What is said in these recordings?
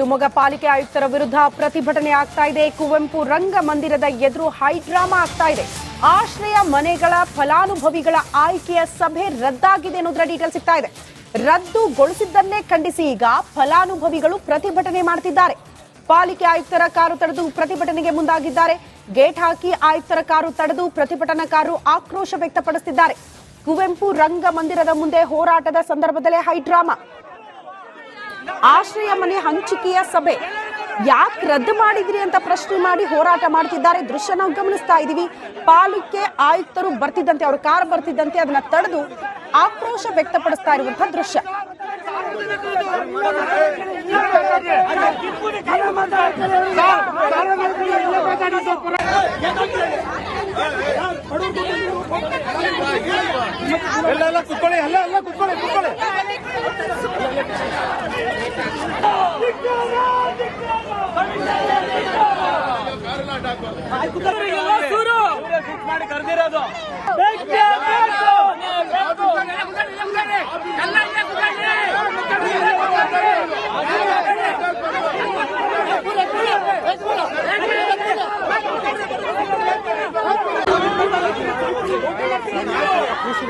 ಶಿವಮೊಗ್ಗ ಪಾಲಿಕೆ ಆಯುಕ್ತರ ವಿರುದ್ಧ ಪ್ರತಿಭಟನೆ ಆಗ್ತಾ ಇದೆ. ಕುವೆಂಪು ರಂಗಮಂದಿರದ ಎದುರು ಹೈಡ್ರಾಮಾ ಆಗ್ತಾ ಇದೆ. ಆಶ್ರಯ ಮನೆಗಳ ಫಲಾನುಭವಿಗಳ ಆಯ್ಕೆಯ ಸಭೆ ರದ್ದಾಗಿದೆ ಅನ್ನೋದರ ಡೀಟೇಲ್ ಸಿಗ್ತಾ ಇದೆ. ರದ್ದುಗೊಳಿಸಿದ್ದನ್ನೇ ಖಂಡಿಸಿ ಈಗ ಫಲಾನುಭವಿಗಳು ಪ್ರತಿಭಟನೆ ಮಾಡ್ತಿದ್ದಾರೆ. ಪಾಲಿಕೆ ಆಯುಕ್ತರ ಕಾರು ತಡೆದು ಪ್ರತಿಭಟನೆಗೆ ಮುಂದಾಗಿದ್ದಾರೆ. ಗೇಟ್ ಹಾಕಿ ಆಯುಕ್ತರ ಕಾರು ತಡೆದು ಪ್ರತಿಭಟನಾಕಾರರು ಆಕ್ರೋಶ ವ್ಯಕ್ತಪಡಿಸುತ್ತಿದ್ದಾರೆ ಕುವೆಂಪು ರಂಗಮಂದಿರದ ಮುಂದೆ ಹೋರಾಟದ ಸಂದರ್ಭದಲ್ಲೇ ಹೈಡ್ರಾಮಾ ಆಶ್ರಯ ಮನೆ ಹಂಚಿಕೆಯ ಸಭೆ ಯಾಕೆ ರದ್ದು ಮಾಡಿದ್ರಿ ಅಂತ ಪ್ರಶ್ನೆ ಮಾಡಿ ಹೋರಾಟ ಮಾಡ್ತಿದ್ದಾರೆ ದೃಶ್ಯ ನಾವು ಗಮನಿಸ್ತಾ ಇದೀವಿ ಪಾಲಿಕೆ ಆಯುಕ್ತರು ಬರ್ತಿದ್ದಂತೆ ಅವ್ರ ಕಾರ್ ಬರ್ತಿದ್ದಂತೆ ಅದನ್ನ ತಡೆದು ಆಕ್ರೋಶ ವ್ಯಕ್ತಪಡಿಸ್ತಾ ಇರುವಂತಹ ದೃಶ್ಯ ಎಲ್ಲ ಎಲ್ಲ ಕುತ್ಕೊಳ್ಳಿ ಎಲ್ಲ ಎಲ್ಲ ಕುತ್ಕೊಳ್ಳಿ ಕುತ್ಕೊಳ್ಳಿ.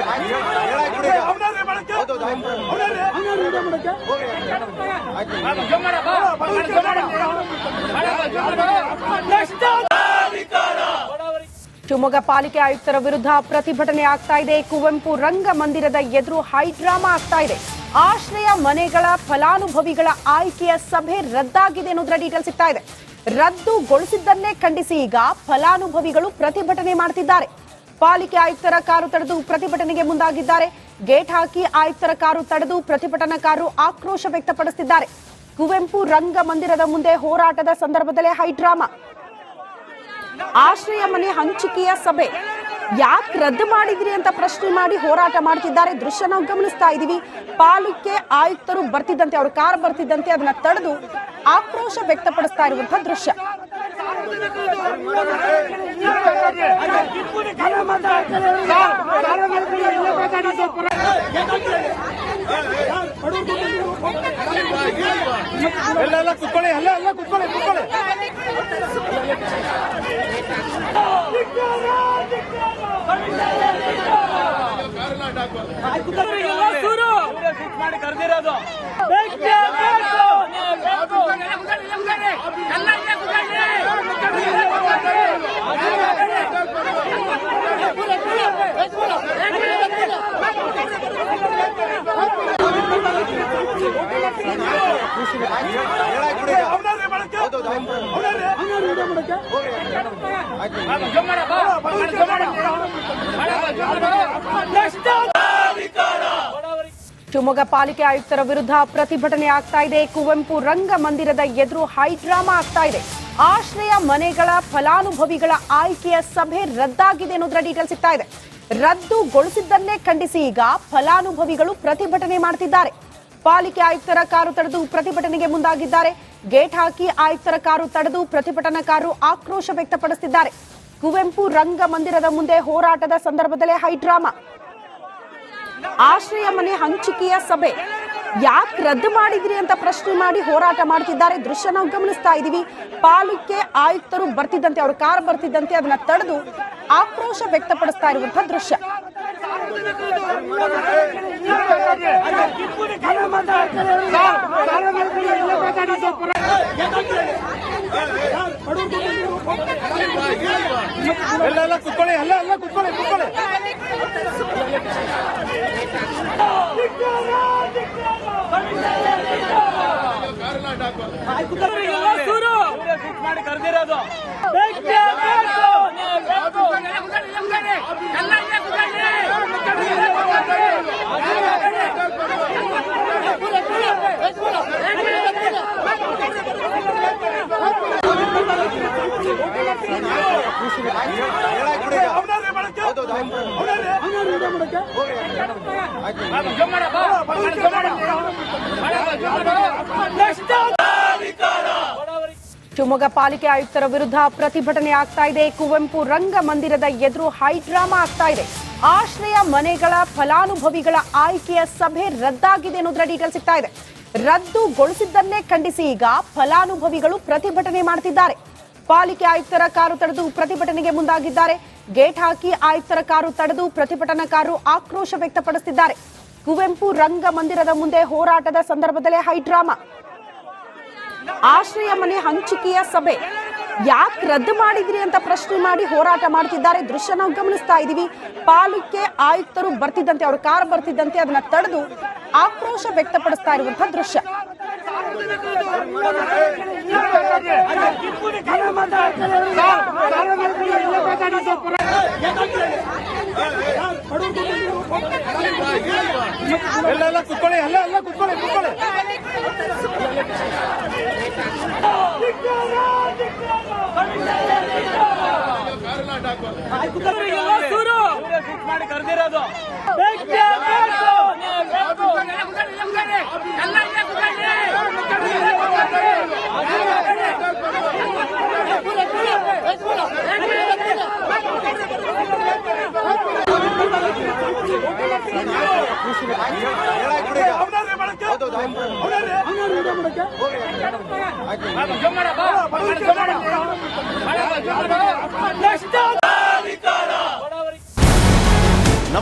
ಮಾಡಿ ಅವನವ್ರೆ ಮಾಡಕ್ಕೆ ಅವನವ್ರೆ ಶಿವಮೊಗ್ಗ ಪಾಲಿಕೆ ಆಯುಕ್ತರ ವಿರುದ್ಧ ಪ್ರತಿಭಟನೆ ಆಗ್ತಾ ಇದೆ. ಕುವೆಂಪು ರಂಗಮಂದಿರದ ಎದುರು ಹೈಡ್ರಾಮಾ ಆಗ್ತಾ ಇದೆ. ಆಶ್ರಯ ಮನೆಗಳ ಫಲಾನುಭವಿಗಳ ಆಯ್ಕೆಯ ಸಭೆ ರದ್ದಾಗಿದೆ ಅನ್ನೋದ್ರ ಡೀಟೇಲ್ ಸಿಗ್ತಾ ಇದೆ. ರದ್ದುಗೊಳಿಸಿದ್ದನ್ನೇ ಖಂಡಿಸಿ ಈಗ ಫಲಾನುಭವಿಗಳು ಪ್ರತಿಭಟನೆ ಮಾಡ್ತಿದ್ದಾರೆ. ಪಾಲಿಕೆ ಆಯುಕ್ತರ ಕಾರು ತಡೆದು ಪ್ರತಿಭಟನೆಗೆ ಮುಂದಾಗಿದ್ದಾರೆ. ಗೇಟ್ ಹಾಕಿ ಆಯುಕ್ತರ ಕಾರು ತಡೆದು ಪ್ರತಿಭಟನಾಕಾರರು ಆಕ್ರೋಶ ವ್ಯಕ್ತಪಡಿಸುತ್ತಿದ್ದಾರೆ. ಕುವೆಂಪು ರಂಗ ಮಂದಿರದ ಮುಂದೆ ಹೋರಾಟದ ಸಂದರ್ಭದಲ್ಲೇ ಹೈಡ್ರಾಮಾ. ಆಶ್ರಯ ಮನೆ ಹಂಚಿಕೆಯ ಸಭೆ. ಯಾಕೆ ರದ್ದು ಮಾಡಿದ್ರಿ ಅಂತ ಪ್ರಶ್ನೆ ಮಾಡಿ ಹೋರಾಟ ಮಾಡ್ತಿದ್ದಾರೆ ದೃಶ್ಯ ನಾವು ಗಮನಿಸ್ತಾ ಇದೀವಿ ಪಾಲಿಕೆ ಆಯುಕ್ತರು ಬರ್ತಿದ್ದಂತೆ, ಅವರು ಕಾರ್ ಬರ್ತಿದ್ದಂತೆ, ಅದನ್ನ ತಡೆದು ಆಕ್ರೋಶ ವ್ಯಕ್ತಪಡಿಸ್ತಾ ಇರುವಂತಹ ದೃಶ್ಯ. ಎಲ್ಲ ಎಲ್ಲ ಕುತ್ಕೊಳ್ಳಿ ಎಲ್ಲ ಎಲ್ಲ ಕುತ್ಕೊಳ್ಳಿ ಕುತ್ಕೊಳ್ಳಿ. ಮಾಡಿ ಕರೆದಿರೋದು ಶಿವಮೊಗ್ಗ ಪಾಲಿಕೆ ಆಯುಕ್ತರ ವಿರುದ್ಧ ಪ್ರತಿಭಟನೆ ಆಗ್ತಾ ಇದೆ. ಕುವೆಂಪು ರಂಗಮಂದಿರದ ಎದುರು ಹೈಡ್ರಾಮಾ ಆಗ್ತಾ ಇದೆ. ಆಶ್ರಯ ಮನೆಗಳ ಫಲಾನುಭವಿಗಳ ಆಯ್ಕೆಯ ಸಭೆ ರದ್ದಾಗಿದೆ ಅನ್ನೋದರ ಡೀಟೇಲ್ ಸಿಗ್ತಾ ಇದೆ. ರದ್ದುಗೊಳಿಸಿದ್ದನ್ನೇ ಖಂಡಿಸಿ ಈಗ ಫಲಾನುಭವಿಗಳು ಪ್ರತಿಭಟನೆ ಮಾಡ್ತಿದ್ದಾರೆ. ಪಾಲಿಕೆ ಆಯುಕ್ತರ ಕಾರು ತಡೆದು ಪ್ರತಿಭಟನೆಗೆ ಮುಂದಾಗಿದ್ದಾರೆ. ಗೇಟ್ ಹಾಕಿ ಆಯುಕ್ತರ ಕಾರು ತಡೆದು ಪ್ರತಿಭಟನಾಕಾರರು ಆಕ್ರೋಶ ವ್ಯಕ್ತಪಡಿಸಿದ್ದಾರೆ. ಕುವೆಂಪು ರಂಗ ಮಂದಿರದ ಮುಂದೆ ಹೋರಾಟದ ಸಂದರ್ಭದಲ್ಲೇ ಹೈಡ್ರಾಮಾ. ಆಶ್ರಯ ಮನೆ ಹಂಚಿಕೆಯ ಸಭೆ. ಯಾಕೆ ರದ್ದು ಮಾಡಿದ್ರಿ ಅಂತ ಪ್ರಶ್ನೆ ಮಾಡಿ ಹೋರಾಟ ಮಾಡ್ತಿದ್ದಾರೆ. ದೃಶ್ಯ ನಾವು ಗಮನಿಸ್ತಾ ಇದೀವಿ ಪಾಲಿಕೆ ಆಯುಕ್ತರು ಬರ್ತಿದ್ದಂತೆ, ಅವರು ಕಾರ್ ಬರ್ತಿದ್ದಂತೆ, ಅದನ್ನ ತಡೆದು ಆಕ್ರೋಶ ವ್ಯಕ್ತಪಡಿಸ್ತಾ ಇರುವಂತಹ ದೃಶ್ಯ. ಎಲ್ಲ ಎಲ್ಲ ಕುತ್ಕೊಳ್ಳಿ ಎಲ್ಲ ಎಲ್ಲ ಕುತ್ಕೊಳ್ಳಿ ಕುತ್ಕೊಳ್ಳಿ ಮಾಡಿ ಕರೆದಿರೋದು ಶಿವಮೊಗ್ಗ ಪಾಲಿಕೆ ಆಯುಕ್ತರ ವಿರುದ್ಧ ಪ್ರತಿಭಟನೆ ಆಗ್ತಾ ಇದೆ. ಕುವೆಂಪು ರಂಗಮಂದಿರದ ಎದುರು ಹೈಡ್ರಾಮಾ ಆಗ್ತಾ ಇದೆ. ಆಶ್ರಯ ಮನೆಗಳ ಫಲಾನುಭವಿಗಳ ಆಯ್ಕೆಯ ಸಭೆ ರದ್ದಾಗಿದೆ ಅನ್ನೋದರ ಡೀಟೇಲ್ ಸಿಗ್ತಾ ಇದೆ. ರದ್ದುಗೊಳಿಸಿದ್ದನ್ನೇ ಖಂಡಿಸಿ ಈಗ ಫಲಾನುಭವಿಗಳು ಪ್ರತಿಭಟನೆ ಮಾಡುತ್ತಿದ್ದಾರೆ ಪಾಲಿಕೆ ಆಯುಕ್ತರ ಕಾರು ತಡೆದು ಪ್ರತಿಭಟನೆಗೆ ಮುಂದಾಗಿದ್ದಾರೆ. ಗೇಟ್ ಹಾಕಿ ಆಯುಕ್ತರ ಕಾರು ತಡೆದು ಪ್ರತಿಭಟನಾಕಾರರು ಆಕ್ರೋಶ ವ್ಯಕ್ತಪಡಿಸುತ್ತಿದ್ದಾರೆ ಕುವೆಂಪು ರಂಗ ಮಂದಿರದ ಮುಂದೆ ಹೋರಾಟದ ಸಂದರ್ಭದಲ್ಲೇ ಹೈಡ್ರಾಮಾ. ಆಶ್ರಯ ಮನೆ ಹಂಚಿಕೆಯ ಸಭೆ. ಯಾಕೆ ರದ್ದು ಮಾಡಿದ್ರಿ ಅಂತ ಪ್ರಶ್ನೆ ಮಾಡಿ ಹೋರಾಟ ಮಾಡ್ತಿದ್ದಾರೆ. ದೃಶ್ಯ ನಾವು ಗಮನಿಸ್ತಾ ಇದ್ದೀವಿ. ಪಾಲಿಕೆ ಆಯುಕ್ತರು ಬರ್ತಿದ್ದಂತೆ, ಅವ್ರ ಕಾರ್ ಬರ್ತಿದ್ದಂತೆ, ಅದನ್ನ ತಡೆದು ಆಕ್ರೋಶ ವ್ಯಕ್ತಪಡಿಸ್ತಾ ಇರುವಂತಹ ದೃಶ್ಯ. ಕುತ್ಕೊಳ್ಳಿ ಕುತ್ಕೊಳ್ಳಿ ಕುತ್ಕೊಳ್ಳಿ. ಅವನರ್ರಿ